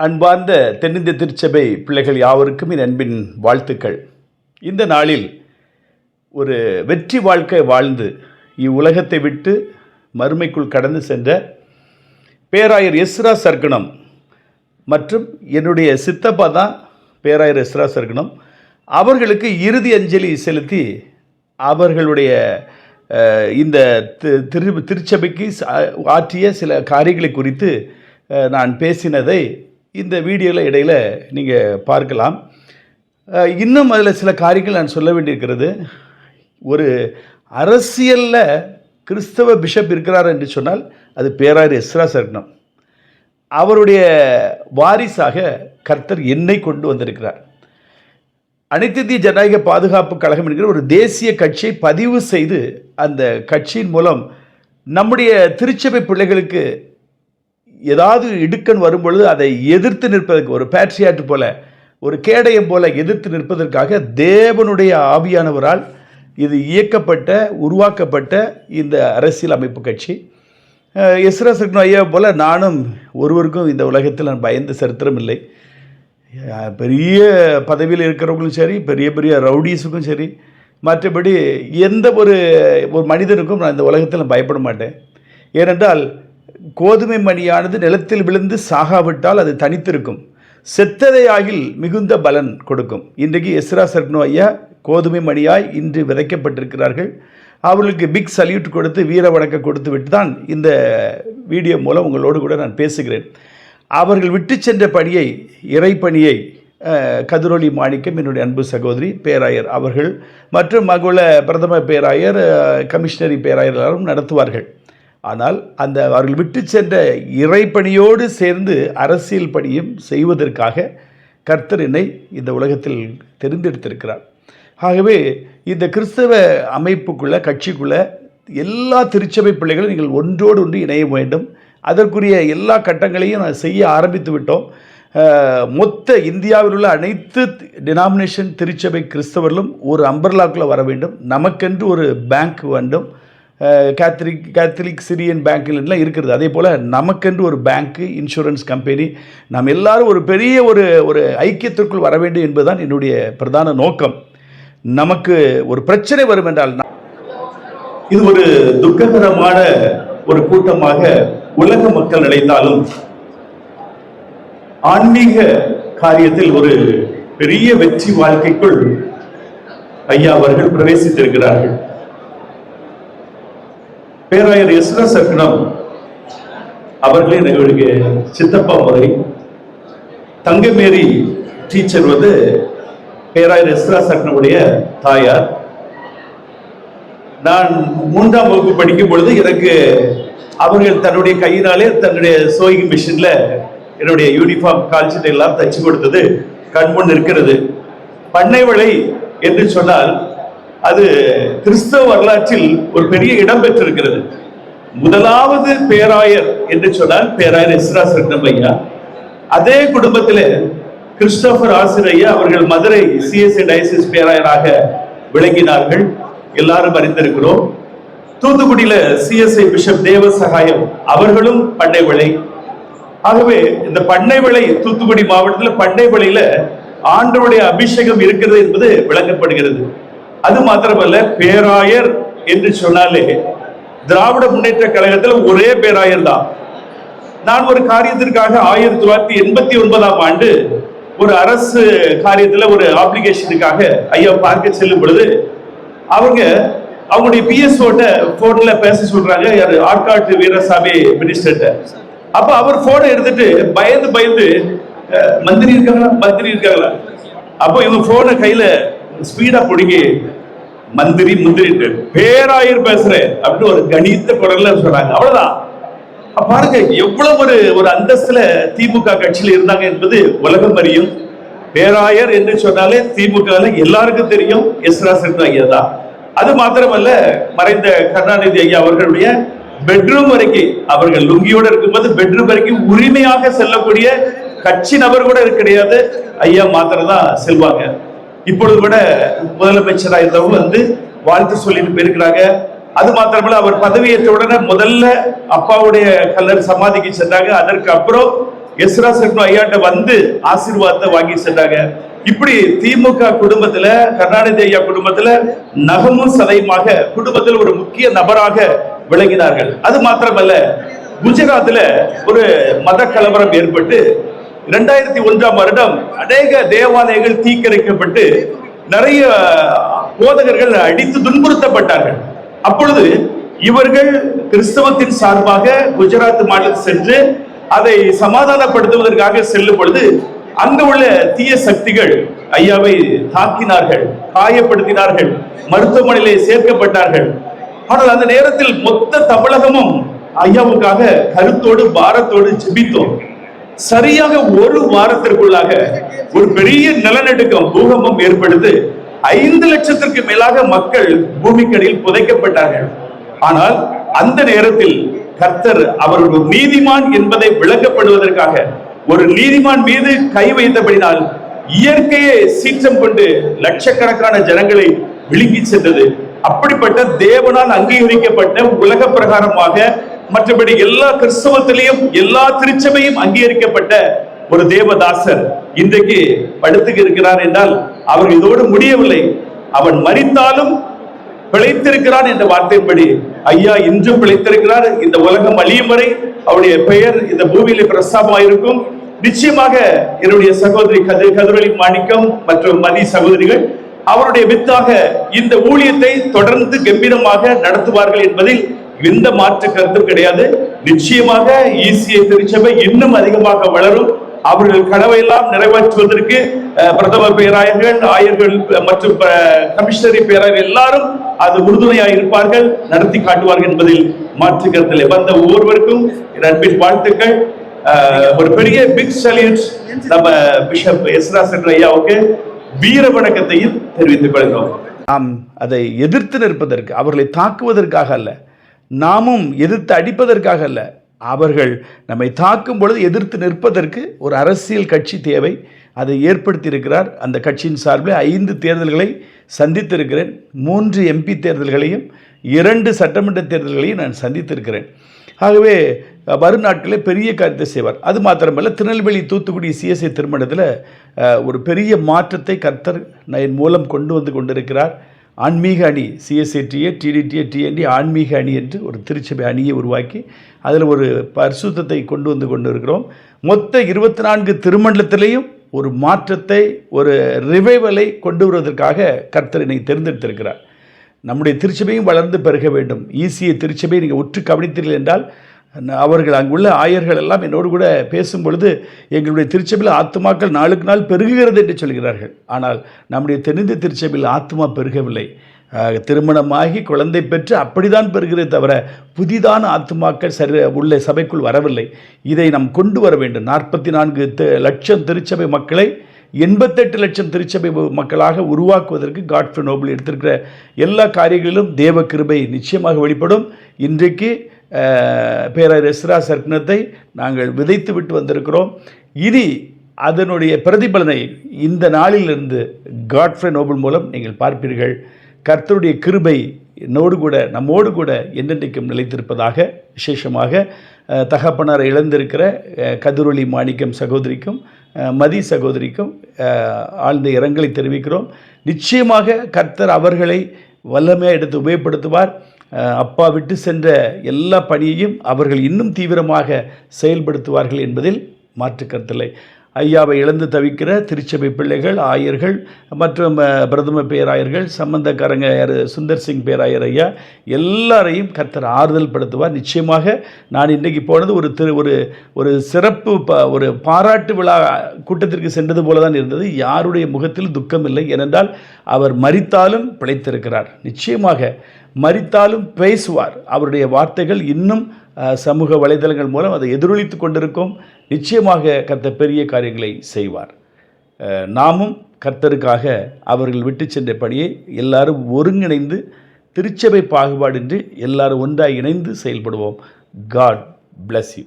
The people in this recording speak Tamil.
அன்பார்ந்த தென்னிந்திய திருச்சபை பிள்ளைகள் யாவருக்கும் என் அன்பின் வாழ்த்துக்கள். இந்த நாளில் ஒரு வெற்றி வாழ்க்கை வாழ்ந்து இவ்வுலகத்தை விட்டு மறுமைக்குள் கடந்து சென்ற பேராயர் எஸ்ரா சர்க்குணம் மற்றும் என்னுடைய சித்தப்பா தான் பேராயர் எஸ்ரா சர்க்குணம் அவர்களுக்கு இறுதி அஞ்சலி செலுத்தி அவர்களுடைய இந்த தி- திரு திருச்சபைக்கு ஆற்றிய சில காரியங்களை குறித்து நான் பேசினதை இந்த வீடியோவில் இடையில் நீங்கள் பார்க்கலாம். இன்னும் அதில் சில காரியங்கள் நான் சொல்ல வேண்டியிருக்கிறது. ஒரு அரசியலில் கிறிஸ்தவ பிஷப் இருக்கிறார் என்று சொன்னால் அது பேராயர் எஸ்ரா சர்க்னம் அவருடைய வாரிசாக கர்த்தர் என்னை கொண்டு வந்திருக்கிறார். அனைத்திந்திய ஜனநாயக பாதுகாப்பு கழகம் என்கிற ஒரு தேசிய கட்சியை பதிவு செய்து அந்த கட்சியின் மூலம் நம்முடைய திருச்சபை பிள்ளைகளுக்கு ஏதாவது இடுக்கன் வரும்பொழுது அதை எதிர்த்து நிற்பதற்கு ஒரு பேட்ரியாட்டு போல ஒரு கேடயம் போல எதிர்த்து நிற்பதற்காக தேவனுடைய ஆவியானவரால் இது இயக்கப்பட்ட உருவாக்கப்பட்ட இந்த அரசியல் அமைப்பு கட்சி. எஸ்ரா சக்னு ஐயா போல நானும் ஒருவருக்கும் இந்த உலகத்தில் நான் பயந்த சரித்திரம் இல்லை. பெரிய பதவியில் இருக்கிறவங்களும் சரி பெரிய பெரிய ரவுடிஸுக்கும் சரி மற்றபடி எந்த ஒரு ஒரு மனிதனுக்கும் நான் இந்த உலகத்தில் பயப்பட மாட்டேன். ஏனென்றால் கோதுமை மணியானது நிலத்தில் விழுந்து சாகாவிட்டால் அது தனித்திருக்கும். செத்ததை ஆகில் மிகுந்த பலன் கொடுக்கும். இன்றைக்கு எஸ்ரா சர்க்னோ ஐயா கோதுமை மணியாய் இன்று விதைக்கப்பட்டிருக்கிறார்கள். அவர்களுக்கு பிக் சல்யூட் கொடுத்து வீர வணக்கம் கொடுத்து விட்டு தான் இந்த வீடியோ மூலம் உங்களோடு கூட நான் பேசுகிறேன். அவர்கள் விட்டு சென்ற பணியை இறைப்பணியை கதிரொலி மாணிக்கம் என்னுடைய அன்பு சகோதரி பேராயர் அவர்கள் மற்றும் மகுள பிரதம பேராயர் கமிஷனரி பேராயர் எல்லாரும் நடத்துவார்கள். ஆனால் அந்த அவர்கள் விட்டு சென்ற இறைப்பணியோடு சேர்ந்து அரசியல் பணியும் செய்வதற்காக கர்த்தர் என்னை இந்த உலகத்தில் தெரிந்தெடுத்திருக்கிறார். ஆகவே இந்த கிறிஸ்தவ அமைப்புக்குள்ள கட்சிக்குள்ள எல்லா திருச்சபை பிள்ளைகளும் நீங்கள் ஒன்றோடு ஒன்று இணைய வேண்டும். அதற்குரிய எல்லா கட்டங்களையும் நான் செய்ய ஆரம்பித்து விட்டோம். மொத்த இந்தியாவில் உள்ள அனைத்து டினாமினேஷன் திருச்சபை கிறிஸ்தவர்களும் ஒரு அம்பர்லாக்குள்ளே வர வேண்டும். நமக்கென்று ஒரு பேங்க் வேண்டும். கேத்தலிக் கேத்தலிக் சிரியன் பேங்க்லாம் எல்லாம் இருக்கிறது அதே போல் நமக்கென்று ஒரு பேங்க்கு இன்சூரன்ஸ் கம்பெனி நாம் எல்லாரும் ஒரு பெரிய ஒரு ஒரு ஐக்கியத்திற்குள் வர வேண்டும் என்பதுதான் என்னுடைய பிரதான நோக்கம். நமக்கு ஒரு பிரச்சனை வரும் என்றால் இது ஒரு துக்ககரமான ஒரு கூட்டமாக உலக மக்கள் நினைத்தாலும் ஆன்மீக காரியத்தில் ஒரு பெரிய வெற்றி வாழ்க்கைக்குள் ஐயா அவர்கள் பிரவேசித்திருக்கிறார்கள். பேராயர் எஸ்ரா சக்னம் அவர்களே எங்களுக்கு சித்தப்பா முறை. தங்கமேரி டீச்சர் வந்து பேராயர் எஸ்ரா சக்னவுடைய தாயார். நான் மூன்றாம் வகுப்பு படிக்கும் பொழுது எனக்கு அவர்கள் தன்னுடைய கையினாலே தன்னுடைய சோயிங் மிஷின்ல என்னுடைய யூனிஃபார்ம் கால்சீட் எல்லாம் தச்சு கொடுத்தது. கண்முன் இருக்கிறது பண்ணை வலை என்று சொன்னால் அது கிறிஸ்தவ வரலாற்றில் ஒரு பெரிய இடம் பெற்றிருக்கிறது. முதலாவது பேராயர் என்று சொன்னால் பேராயர் எஸ்ரா சட்டம் ஐயா அதே குடும்பத்தில் கிறிஸ்டோபர் ஆசிரியர் அவர்கள் மதுரை சிஎஸ்ஐ டயசிஸ் பேராயராக விளங்கினார்கள். எல்லாரும் அறிந்திருக்கிறோம். தூத்துக்குடியில சிஎஸ்ஐ பிஷப் தேவ சகாயம் அவர்களும் பண்ணை விளை. ஆகவே இந்த பண்ணை விளை தூத்துக்குடி மாவட்டத்தில் பண்ணை விளையில ஆண்டவருடைய அபிஷேகம் இருக்கிறது என்பது விளங்கப்படுகிறது. அது மாத்திரமல்ல பேராயர் என்று சொன்னாலே திராவிட முன்னேற்ற கழகத்தில் ஒரே பேராயர் தான் நான் ஒரு காரியத்திற்காக ஆயிரத்தி தொள்ளாயிரத்தி எண்பத்தி ஒன்பதாம் ஆண்டு ஒரு அரசு காரியத்தில் ஒரு அப்ளிகேஷனுக்காக ஐயா பார்க்க செல்லும் பொழுது அவங்க அவங்களுடைய பிஎஸ்ஓட்ட போன்ல பேச சொல்றாங்க யார் ஆட்காட்டு வீரசாமி மினிஸ்டர்ட்ட அப்ப அவர் போனை எடுத்துட்டு பயந்து பயந்து மந்திரி இருக்காங்களா? மந்திரி இருக்காங்களா? அப்போ இவங்க போனை கையில ஸ்பீடா பிடிங்கி மந்திரி முந்திரி பேராயர் பேசுறேன் அப்படின்னு ஒரு கணித்த குரல்ல சொன்னாங்க. அவ்வளவுதான். பாருங்க எவ்வளவு ஒரு ஒரு அந்தஸ்துல திமுக கட்சியில இருந்தாங்க என்பது உலகம் அறியும். பேராயர் என்று சொன்னாலே திமுக எல்லாருக்கும் தெரியும். எஸ்ரா சென்று ஐயா தான் அது மாத்திரமல்ல மறைந்த கருணாநிதி ஐயா அவர்களுடைய பெட்ரூம் வரைக்கும் அவர்கள் லுங்கியோட இருக்கும்போது பெட்ரூம் வரைக்கும் உரிமையாக செல்லக்கூடிய கட்சி நபர் கூட கிடையாது. ஐயா மாத்திரம் தான் செல்வாங்க. இப்பொழுது கூட முதலமைச்சராக இருந்தவங்க வந்து வாழ்த்து சொல்லிட்டு போயிருக்கிறாங்க. அது மாத்திரமல்ல அவர் பதவியேற்ற உடனே முதல்ல அப்பாவுடைய கல்லர் சமாதிக்கு சென்றாங்க. அதற்கு அப்புறம் எஸ்ரா சர்மா ஐயாட்ட வந்து ஆசீர்வாதத்தை வாங்கி சென்றாங்க. இப்படி திமுக குடும்பத்துல கருணாநிதி ஐயா குடும்பத்துல நகமும் சதையுமாக குடும்பத்தில் ஒரு முக்கிய நபராக விளங்கினார்கள். அது மாத்திரமல்ல குஜராத்ல ஒரு மத கலவரம் ஏற்பட்டு இரண்டாயிரத்தி ஒன்றாம் வருடம் அநேக தேவாலயங்கள் தீக்கிரைக்கப்பட்டு நிறைய போதகர்கள் அடித்து துன்புறுத்தப்பட்டார்கள். அப்பொழுது இவர்கள் கிறிஸ்தவத்தின் சார்பாக குஜராத் மாநிலம் சென்று அதை சமாதானப்படுத்துவதற்காக செல்லும் பொழுது அங்கு உள்ள தீய சக்திகள் ஐயாவை தாக்கினார்கள் காயப்படுத்தினார்கள் மருத்துவமனையிலே சேர்க்கப்பட்டார்கள். ஆனால் அந்த நேரத்தில் மொத்த தமிழகமும் ஐயாவுக்காக கருத்தோடு பாரத்தோடு ஜெபித்தோம். சரியாக ஒரு வாரத்திற்குள்ளாக ஒரு பெரிய நிலநடுக்கம் பூகம்பம் ஏற்படுத்து ஐந்து லட்சத்திற்கு மேலாக மக்கள் பூமிக்கடியில் புதைக்கப்பட்டார்கள். ஆனால் அந்த நேரத்தில் கர்த்தர் அவர் ஒரு நீதிமான் என்பதை விளக்கப்படுவதற்காக ஒரு நீதிமான் மீது கை வைத்தபடினால் இயற்கையை சீற்றம் கொண்டு லட்சக்கணக்கான ஜனங்களை விழுங்கி சென்றது. அப்படிப்பட்ட தேவனால் அங்கீகரிக்கப்பட்ட உலக பிரகாரமாக மற்றபடி எல்லா கிறிஸ்தவத்திலையும் எல்லா திருச்சபையும் அங்கீகரிக்கப்பட்ட ஒரு தேவதாசர் இன்றைக்கு படுத்துக்கு இருக்கிறார் என்றால் அவர் இதோடு முடியவில்லை. அவன் மறித்தாலும் பிழைத்திருக்கிறான் என்ற வார்த்தைப்படி ஐயா இன்றும் பிழைத்திருக்கிறார். இந்த உலகம் அழியும் வரை அவருடைய பெயர் இந்த பூமியில பிரஸ்தாபமாயிருக்கும். நிச்சயமாக என்னுடைய சகோதரி கதிர் கதிரொலி மாணிக்கம் மற்றும் மதி சகோதரிகள் அவருடைய வித்தாக இந்த ஊழியத்தை தொடர்ந்து கம்பீரமாக நடத்துவார்கள் என்பதில் எந்த மாற்று கருத்தும் கிடையாது. நிச்சயமாக ஈசிய திருச்சபை இன்னும் அதிகமாக வளரும். அவர்கள் கனவையெல்லாம் நிறைவேற்றுவதற்கு பிரதமர் பேராயர்கள் ஆயர்கள் மற்றும் கமிஷனரி பேராயர் எல்லாரும் அது உறுதுணையாக இருப்பார்கள் நடத்தி காட்டுவார்கள் என்பதில் மாற்று கருத்தில் வந்த ஒவ்வொருவருக்கும் அன்பின் வாழ்த்துக்கள். ஒரு பெரிய பிக் சல்யூட் நம்ம பிஷப் எஸ்ரா சென்ற ஐயாவுக்கு வீர வணக்கத்தையும் தெரிவித்துக் கொள்கிறோம். நாம் அதை எதிர்த்து நிற்பதற்கு அவர்களை தாக்குவதற்காக அல்ல நாமும் எதிர்த்து அடிப்பதற்காக அல்ல. அவர்கள் நம்மை தாக்கும் பொழுது எதிர்த்து நிற்பதற்கு ஒரு அரசியல் கட்சி தேவை. அதை ஏற்படுத்தியிருக்கிறார். அந்த கட்சியின் சார்பில் ஐந்து தேர்தல்களை சந்தித்திருக்கிறேன். மூன்று எம்பி தேர்தல்களையும் இரண்டு சட்டமன்ற தேர்தல்களையும் நான் சந்தித்திருக்கிறேன். ஆகவே வரும் நாட்களில் பெரிய காரியத்தை செய்வார். அது மாத்திரமல்ல திருநெல்வேலி தூத்துக்குடி சிஎஸ்ஐ திருமணத்தில் ஒரு பெரிய மாற்றத்தை கர்த்தர் என் மூலம் கொண்டு வந்து கொண்டிருக்கிறார். ஆன்மீக அணி சிஎஸ்ஐடிஏ டிடிடிஏ டிஎன்டி ஆன்மீக அணி என்று ஒரு திருச்சபை அணியை உருவாக்கி அதில் ஒரு பரிசுத்தத்தை கொண்டு வந்து கொண்டு இருக்கிறோம் மொத்த இருபத்தி நான்கு திருமண்டலத்திலேயும் ஒரு மாற்றத்தை ஒரு ரிவைவலை கொண்டு வருவதற்காக கர்த்தர் என்னை தேர்ந்தெடுத்திருக்கிறார். நம்முடைய திருச்சபையும் வளர்ந்து பெருக வேண்டும். ஈசிய திருச்சபை நீங்கள் உற்று கவனித்தீர்கள் என்றால் அவர்கள் அங்குள்ள ஆயர்கள் எல்லாம் என்னோடு கூட பேசும் பொழுது எங்களுடைய திருச்சபையில் ஆத்துமாக்கள் நாளுக்கு நாள் பெருகுகிறது என்று சொல்கிறார்கள். ஆனால் நம்முடைய தென்னிந்திய திருச்சபையில் ஆத்மா பெருகவில்லை. திருமணமாகி குழந்தை பெற்று அப்படிதான் பெறுகிறதே தவிர புதிதான ஆத்மாக்கள் சரி உள்ள சபைக்குள் வரவில்லை. இதை நாம் கொண்டு வர வேண்டும். நாற்பத்தி நான்கு லட்சம் திருச்சபை மக்களை எண்பத்தெட்டு லட்சம் திருச்சபை மக்களாக உருவாக்குவதற்கு காட்ஃபே நோபல் எடுத்திருக்கிற எல்லா காரியங்களிலும் தேவ கிருபை நிச்சயமாக வெளிப்படும். இன்றைக்கு பேரர் எஸ்ரா சர்க்கனத்தை நாங்கள் விதைத்து விட்டு வந்திருக்கிறோம். இனி அதனுடைய பிரதிபலனை இந்த நாளிலிருந்து காட்ஃப்ரே நோபல் மூலம் நீங்கள் பார்ப்பீர்கள். கர்த்தருடைய கிருபை என்னோடு கூட நம்மோடு கூட என்றென்றைக்கும் நிலைத்திருப்பதாக விசேஷமாக அஹ், தகப்பனாரை இழந்திருக்கிற கதிரொலி கதிரொளி மாணிக்கம் சகோதரிக்கும் மதி சகோதரிக்கும் ஆழ்ந்த இரங்கலை தெரிவிக்கிறோம். நிச்சயமாக கர்த்தர் அவர்களை வல்லமையாக எடுத்து உபயோகப்படுத்துவார். அப்பா விட்டு சென்ற எல்லா பணியையும் அவர்கள் இன்னும் தீவிரமாக செயல்படுத்துவார்கள் என்பதில் மாற்று கருத்தில்லை ஐயாவை இழந்து தவிக்கிற திருச்சபை பிள்ளைகள் ஆயர்கள் மற்றும் பிரதம பேராயர்கள் சம்பந்தக்காரங்க யார் சுந்தர் சிங் பேராயர் ஐயா எல்லாரையும் கர்த்தர் ஆறுதல் படுத்துவார். நிச்சயமாக நான் இன்றைக்கு போனது ஒரு திரு ஒரு ஒரு சிறப்பு ப ஒரு பாராட்டு விழா கூட்டத்திற்கு சென்றது போல தான் இருந்தது. யாருடைய முகத்தில் துக்கம் இல்லை ஏனென்றால் அவர் மறித்தாலும் பிழைத்திருக்கிறார். நிச்சயமாக மறித்தாலும் பேசுவார். அவருடைய வார்த்தைகள் இன்னும் சமூக வலைதளங்கள் மூலம் அதை எதிரொலித்து கொண்டிருக்கும். நிச்சயமாக கர்த்த பெரிய காரியங்களை செய்வார். நாமும் கர்த்தருக்காக அவர்கள் விட்டு சென்ற பணியை எல்லாரும் ஒருங்கிணைந்து திருச்சபை பாகுபாடின்றி எல்லாரும் ஒன்றாக இணைந்து செயல்படுவோம். God bless you